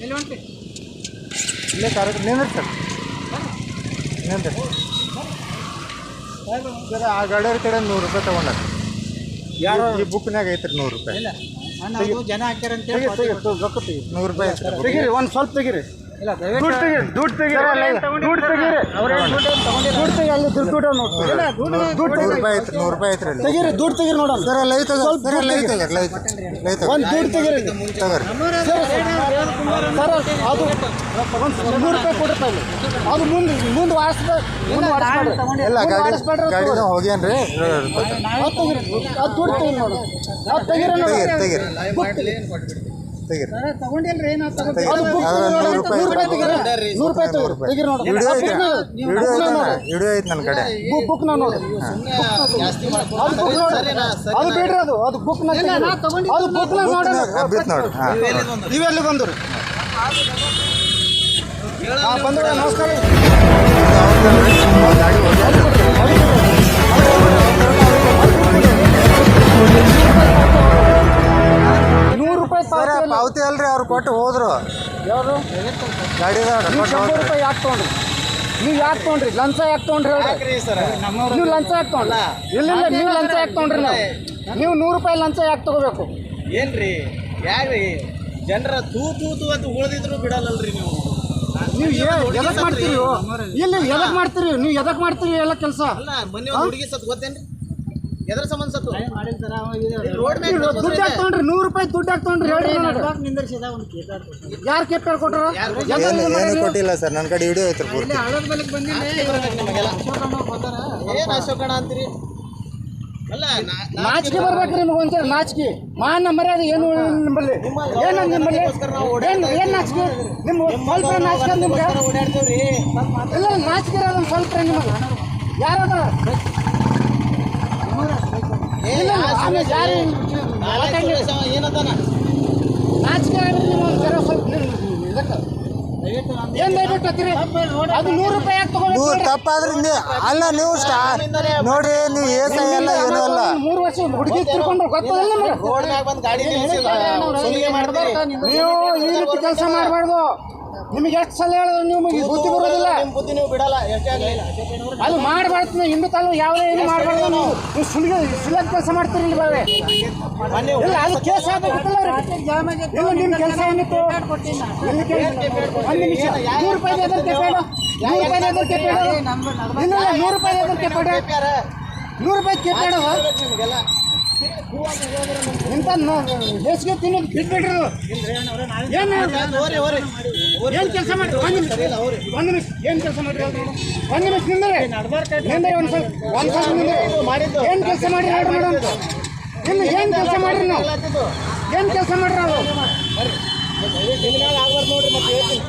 Sir ಇಲ್ಲೇ ಕಾರ್ಯಕ್ರಮ ನಿಂದ್ರಿ sir. ನಿಂದ್ರಿ sir ಆ ಗಾಡಿಯವ್ರ ಕಡೆ ನೂರು ರೂಪಾಯಿ ತಗೊಂಡ ಯಾರು? ಈ ಬುಕ್ನಾಗ ಐತ್ರಿ ನೂರು ರೂಪಾಯಿ. ಜನ ಹಾಕ್ಯಾರ ಅಂತ ಹೇಳಿ ರೊಕ್ಕ ತೆಗಿ. ನೂರು ರೂಪಾಯಿ. ತೆಗೀರಿ ಒಂದು ಸ್ವಲ್ಪ ತೆಗೀರಿ. ದುಡ್ಡು ತೆಗೀರಿ ದುಡ್ಡು ತೆಗೀರಿ ದುಡ್ಡು ತೆಗೀರಿ ದುಡ್ಡು ತೆಗಿ ಅಲ್ಲಿ ದುಡ್ಡು ದುಡ್ಡು ನೋಡಿ. ದುಡ್ಡು ನೂರು ರೂಪಾಯಿ ಐತ್ರಿ ನೂರು ರೂಪಾಯಿ ಐತ್ರಿ ಅಲ್ಲಿ. ತೆಗೀರಿ ದುಡ್ಡು ತೆಗೀರಿ ನೋಡೋಣ ಸರ್ ಸರ್ ಒಂದು ದುಡ್ಡು ತೆಗೀರಿ ತಗೋರಿ. ಸರ್ ಅದು ಒಂದು ನೂರು ರೂಪಾಯಿ ಕೊಡ್ರಿ ಇಲ್ಲಿ ಅದು ಮುಂದೆ ಮುಂದೆ ವಾಡಿಸ್ಬೇಡ ಮುಂದೆ ವಾಡಿಸ್ಬೇಡ್ರಿ ಇಲ್ಲ ಗಾಡಿ ವಾಡಿಸ್ಬೇಡ್ರಿ ಗಾಡಿನ ಹೋಗ್ಯಾನ್ರಿ. ಅದು ತೆಗೀರಿ ಅದು ದುಡ್ಡು ತೆಗೀರಿ ನೋಡು. ಅದು ತೆಗೀರಿ ನೋಡಿ. ತೆಗೀರಿ ತೆಗೀರಿ. ನೂರು ರೂಪಾಯಿ ತೆಗೀರಿ. ತೆಗೀರಿ. ನೋಡಿ ವಿಡಿಯೋ ಐತೆ ವಿಡಿಯೋ ಐತೆ ವಿಡಿಯೋ ಐತೆ ನನ್ನ ಕಡೆ? ಬುಕ್ ನಾನು ನೋಡಿ. ಅದು ಬುಕ್ ನೋಡಿ ಅದು ಬಿಡ್ರಿ ಅದು ಅದು ಬುಕ್ ಅದು ಬುಕ್ ನೋಡಿ. ಬಿತ್ತು ನೋಡಿ. ನೀವೆಲ್ಲಿ ಬಂದರು ಬಂದ್ರೆ ನಮಸ್ಕಾರ. ನೀವು ರೂಪಾಯಿ ಯಾಕೆ ತಗೊಂಡ್ರಿ? ನೀವು ಯಾಕೆ ತೊಗೊಂಡ್ರಿ? ಲಂಚ ಯಾಕೆ ತೊಗೊಂಡ್ರಿ ಹೇಳ್ರಿ? ನೀವು ಲಂಚ ಯಾಕೆ ತೊಗೊಂಡ್ರಿ? ಇಲ್ಲ ಇಲ್ಲ ನೀವು ಲಂಚ ಯಾಕೆ ತಗೊಂಡ್ರಿ ನಾವು? ನೀವು ನೂರು ರೂಪಾಯಿ ಲಂಚ ಯಾಕೆ ತಗೋಬೇಕು? ಏನ್ರಿ? ಯಾರ್ರಿ? ಜನರ ತೂ ತೂ ತೂ ಅಂತ ಉಳಿದಿದ್ರು ಬಿಡಲ್ಲಲ್ರಿ ನೀವು. ನೀವು ಎದಕ್ ಮಾಡ್ತೀರಿ ಇಲ್ಲಿ ಎದಕ್ ಮಾಡ್ತೀರಿ? ನೀವು ಎದಕ್ ಮಾಡ್ತೀರಿ ಎಲ್ಲ ಕೆಲಸ? ಅಲ್ಲ ಮನೆ ಒಂದು ಹುಡುಗಿ ಸತ್ ಗೊತ್ತೇನ್ರಿ? ಎದ್ರ ಸಂಬಂಧ ಸತ್ತು? ರೋಡ್ ಮ್ಯಾಗ ದುಡ್ಡು ಯಾಕೆ ತೊಗೊಂಡ್ರಿ? ನೂರು ರೂಪಾಯಿ ದುಡ್ಡು ಯಾಕೆ ತೊಗೊಂಡ್ರಿ? ಹೇಳ್ರಿ ಯಾರು ಕೇಪ್ ಕೊಟ್ಟಾರ ಏನು ಏನು ಕೊಟ್ಟಿಲ್ಲ ಸರ್ ನನ್ನ ಕಡೆ ವಿಡಿಯೋ ಐತ್ರಿ ಪೂರ್ತಿ. ಏನ್ ಅಶೋಕಣ ಅಂತೀರಿ? ಅಲ್ಲ ನಾ- ನಾ- ನಾಚಿಕೆ ಬರ್ಬೇಕ್ರಿ ನಿಮ್ಗೆ ಒಂದ್ಸಲ ನಾಚಿಕೆ. ಮಾನ ಮರ್ಯಾದೆ ಏನು ನಿಮ್ಮಲ್ಲಿ? ಏನು ನಿಮ್ಮಲ್ಲಿ? ಏನು ಏನು ನಾಚಿಕೆ? ನಿಮ್ಮ ಸ್ವಲ್ಪ ನಾಚಿಕೆ ನಿಮ್ಗೆ? ಇಲ್ಲ ನಾಚಿಕೆ ಇರೋದು ಸ್ವಲ್ಪ ನಿಮಗೆ ಯಾರದ ತಗೋಬೇಕು ತಪ್ಪಾದ್ರೆ ಅಲ್ಲ ನೀವು ಸ್ಟಾರ್ ನೋಡಿ ನೀವು ಏಸ ಎಲ್ಲ ಏನೂ ಅಲ್ಲ. ಮೂರು ವರ್ಷ ಹುಡುಗಿ ಗೊತ್ತದಿಲ್ಲ ನೀವು ಈ ರೀತಿ ಕೆಲಸ ಮಾಡಬಾರ್ದು. ನಿಮಗೆ ಎಷ್ಟು ಸಲ ಹೇಳಿದ್ರು ನಿಮಗೆ? ಬುದ್ಧಿ ಬರೋದಿಲ್ಲ. ನಿಮ್ ಬುದ್ಧಿ ನೀವು ಬಿಡಲ್ಲ ಎಷ್ಟೇ ಆಗ್ಲಿ. ಅದು ಮಾಡಬಾರ್ದು ನೀವು ಹಿಂದೂ ತಾಲೂಕು ಯಾವುದೇ ಏನು ಮಾಡಬಾರ್ದು ನೀವು. ನೀವು ಸುಳ್ಳ ಕೆಲಸ ಮಾಡ್ತೀರಿ ಇಲ್ಲಿ ಬಾವೆ ಇಲ್ಲ ಅದು ಕೇಸ್ ಆಗಬೇಕಿಲ್ಲ ನೀವು ನಿಮ್ಮ ಕೆಲಸ ಏನಿತ್ತು? ಒಂದು ನಿಮಿಷ. ನೂರು ರೂಪಾಯಿ ಎದಕ್ಕೆ ಕೆಪ್ಪೇಡ ನೂರು ರೂಪಾಯಿ ಇಲ್ಲ ಇಲ್ಲ ನೂರು ರೂಪಾಯಿ ಯಾರ ನೂರು ರೂಪಾಯಿ ನಿಮ್ಗೆಲ್ಲ. ಇಂಥ ಬೇಸಿಗೆ ತಿನ್ನೋದು ಬಿಟ್ಬಿಡ್ರಿ ಅದು. ಏನು? ಏನು ಕೆಲಸ ಮಾಡಿ ಒಂದು ನಿಮಿಷ. ಒಂದು ನಿಮಿಷ. ಏನು ಕೆಲಸ ಮಾಡ್ರಿ. ಒಂದು ನಿಮಿಷ ನಿಂದ್ರೆ. ನಿಂದ್ರೆ ಒಂದು ಸ್ವಲ್ಪ. ಒಂದು ಮಾಡಿದ್ದು ಏನು ಕೆಲಸ ಮಾಡಿ ಹೇಳಿ ಮೇಡಮ್. ಇನ್ನು ಏನು ಕೆಲಸ ಮಾಡ್ರಿ ಏನು ಕೆಲಸ ಮಾಡ್ರಿ ನಾವು ನೋಡ್ರಿ ಮತ್ತೆ ಹೇಳ್ತೀನಿ